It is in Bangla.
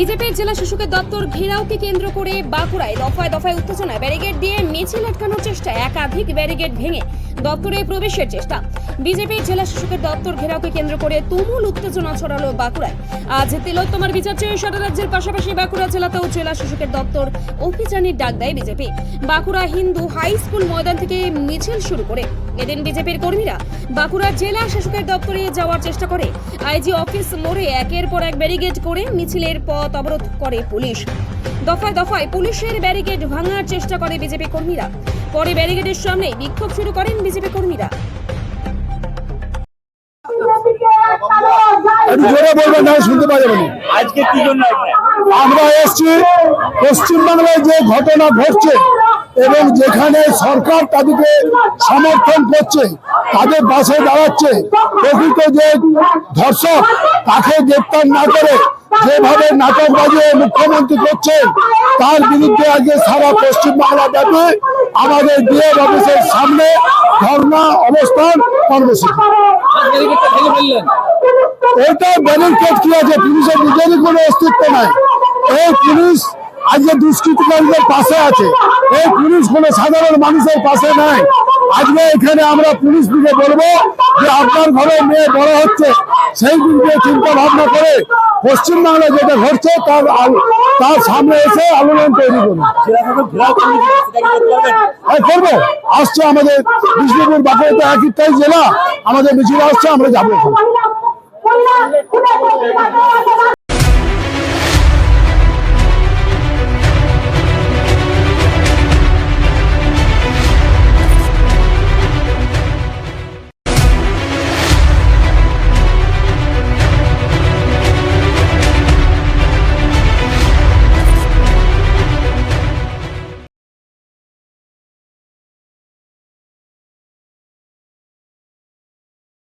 বিজেপির জেলা শাসকের দপ্তর ঘেরাওকে কেন্দ্র করে বাঁকুড়ায় দফায় দফায় উত্তেজনা ব্যারিকেড দিয়ে মিছিল আটকানোর চেষ্টা, একাধিক ব্যারিকেড ভেঙে দপ্তরে প্রবেশের চেষ্টা। বিজেপির জেলা শাসকের দপ্তর ঘেরাওকে কেন্দ্র করে তুমুল উত্তেজনা ছড়ালো বাঁকুড়ায়। আজ তিলোত্তমার বিচার চেয়ে সারা রাজ্যের পাশাপাশি বাঁকুড়া জেলাতেও জেলা শাসকের দপ্তর অভিযানের ডাক দেয় BJP. Bankura Hindu high school ময়দান থেকে মিছিল শুরু করে। এদিন বিজেপির কর্মীরা বাঁকুড়া জেলা শাসকের দপ্তরে যাওয়ার চেষ্টা করে। আইজি অফিস মোড়ে একের পর এক ব্যারিকেড করে মিছিলের পথ অবরোধ করে পুলিশ। দফায় দফায় পুলিশের ব্যারিকেড ভাঙার চেষ্টা করে বিজেপি কর্মীরা। পরে ব্যারিকেডের সামনে বিক্ষোভ শুরু করেন বিজেপি কর্মীরা। জোরে বলবেন না শুনতে পাওয়া যাবে আজকে কি জন্য আমরা এসছি পশ্চিমবাংলায় যে ঘটনা ঘটছে এবং যেখানে সরকার তাদেরকে সমর্থন করছে তাদের বাসে দাঁড়াচ্ছে প্রকৃত যে ধর্ষক তাকে গ্রেপ্তার না করে যেভাবে নাটক বাজিয়ে মুখ্যমন্ত্রী করছেন, তার বিরুদ্ধে আজকে সারা পশ্চিমবাংলা ব্যাপী আমাদের ডিএম অফিসের সামনে ধর্ণা অবস্থান কর্মসূচি। এটা ব্যারিকেড কি আছে? পুলিশের নিজেরই কোনো অস্তিত্ব নাই। এই পুলিশ আজকে দুষ্কৃতিকারীদের পাশে আছে। এই পুলিশ কোনো সাধারণ মানুষের পাশে নাই। আজকে এখানে আমরা পুলিশ দিকে বলব যে আপনার ঘরে মেয়ে বড় হচ্ছে, সেই দিকে চিন্তা ভাবনা করে পশ্চিমবাংলায় যেটা ঘটছে তার তার সামনে এসে আলোড়ন তৈরি করুন হ্যাঁ করব আসছে আমাদের বিষ্ণুপুর বাঁকুড়া একই জেলা, আমাদের মিছিল আসছে, আমরা যাব।